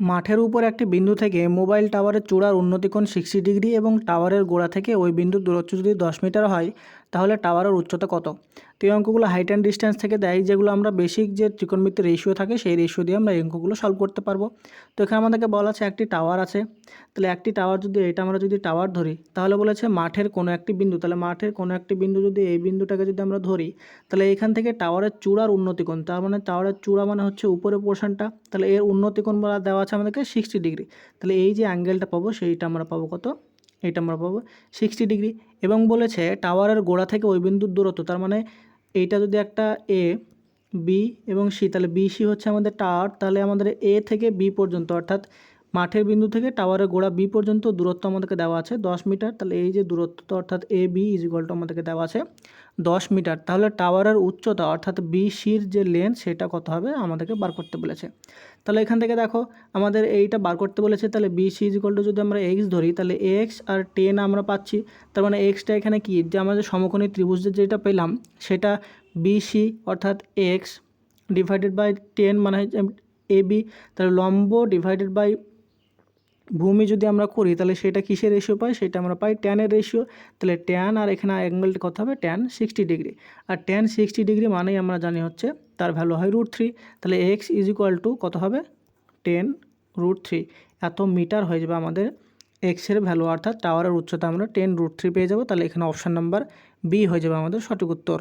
মাঠের উপর একটি বিন্দু থেকে মোবাইল টাওয়ারের চূড়ার উন্নতিকোণ সিক্সটি ডিগ্রি এবং টাওয়ারের গোড়া থেকে ওই বিন্দুর দূরত্ব যদি দশ মিটার হয় তাহলে টাওয়ারের উচ্চতা কত? তো এই অঙ্কগুলো হাইট অ্যান্ড ডিস্ট্যান্স থেকে দেয়, যেগুলো আমরা বেসিক যে ত্রিকোণমিতির রেশিও থাকে, সেই রেশিও দিয়ে আমরা এই অঙ্কগুলো সলভ করতে পারব। তো এখানে আমাদেরকে বলা আছে একটি টাওয়ার আছে। তাহলে একটি টাওয়ার যদি, এটা আমরা যদি টাওয়ার ধরি, তাহলে বলেছে মাঠের কোনো একটি বিন্দু, তাহলে মাঠের কোনো একটি বিন্দু যদি এই বিন্দুটাকে যদি আমরা ধরি, তাহলে এইখান থেকে টাওয়ারের চূড়ার উন্নতিকোণ, তার মানে টাওয়ারের চূড়া মানে হচ্ছে উপরের পোর্শনটা তাহলে এর উন্নতিকোণ বলা দেওয়া আছে আমাদেরকে সিক্সটি ডিগ্রি তাহলে এই যে অ্যাঙ্গেলটা পাবো, সেইটা আমরা পাবো কত? এইটা আমরা পাবো সিক্সটি ডিগ্রি এবং বলেছে টাওয়ারের গোড়া থেকে ওই বিন্দুর দূরত্ব, তার মানে এইটা যদি একটা এ বি এবং সি তাহলে বি সি হচ্ছে আমাদের টাওয়ার, তাহলে আমাদের এ থেকে বি পর্যন্ত, অর্থাৎ মাঠের বিন্দু থেকে টাওয়ারের গোড়া বি পর্যন্ত দূরত্ব আমাদেরকে দেওয়া আছে দশ মিটার। তাহলে এই যে দূরত্ব অর্থাৎ A B is equal to আমাদেরকে দেওয়া আছে দশ মিটার। তাহলে টাওয়ারের উচ্চতা, অর্থাৎ বি সির যে লেন্থ সেটা কত হবে? আমাদেরকে বার করতে বলেছে। তাহলে এখান থেকে দেখো, আমাদের এইটা বার করতে বলেছে, তাহলে B C is equal to যদি আমরা এক্স ধরি, তাহলে এক্স আর টেন আমরা পাচ্ছি। তার মানে এক্সটা এখানে কি? যে আমাদের সমকোণী ত্রিভুজের যেটা পেলাম, সেটা বি সি অর্থাৎ এক্স ডিভাইডেড বাই টেন মানে এ বি তাহলে লম্ব ডিভাইডেড বাই ভূমি যদি আমরা করি, তাহলে সেটা কিসের রেশিও পাই? সেটা আমরা পাই ট্যানের রেশিও তাহলে ট্যান আর এখানে অ্যাঙ্গেলটা কত হবে ট্যান সিক্সটি ডিগ্রি আর ট্যান সিক্সটি ডিগ্রি মানেই আমরা জানি হচ্ছে তার ভ্যালু হয় রুট থ্রি তাহলে এক্স ইজ ইকুয়াল টু কত হবে? টেন রুট থ্রি এত মিটার হয়ে যাবে আমাদের এক্সের ভ্যালু অর্থাৎ টাওয়ারের উচ্চতা আমরা টেন রুট থ্রি পেয়ে যাব। তাহলে এখানে অপশান নাম্বার বি হয়ে যাবে আমাদের সঠিক উত্তর।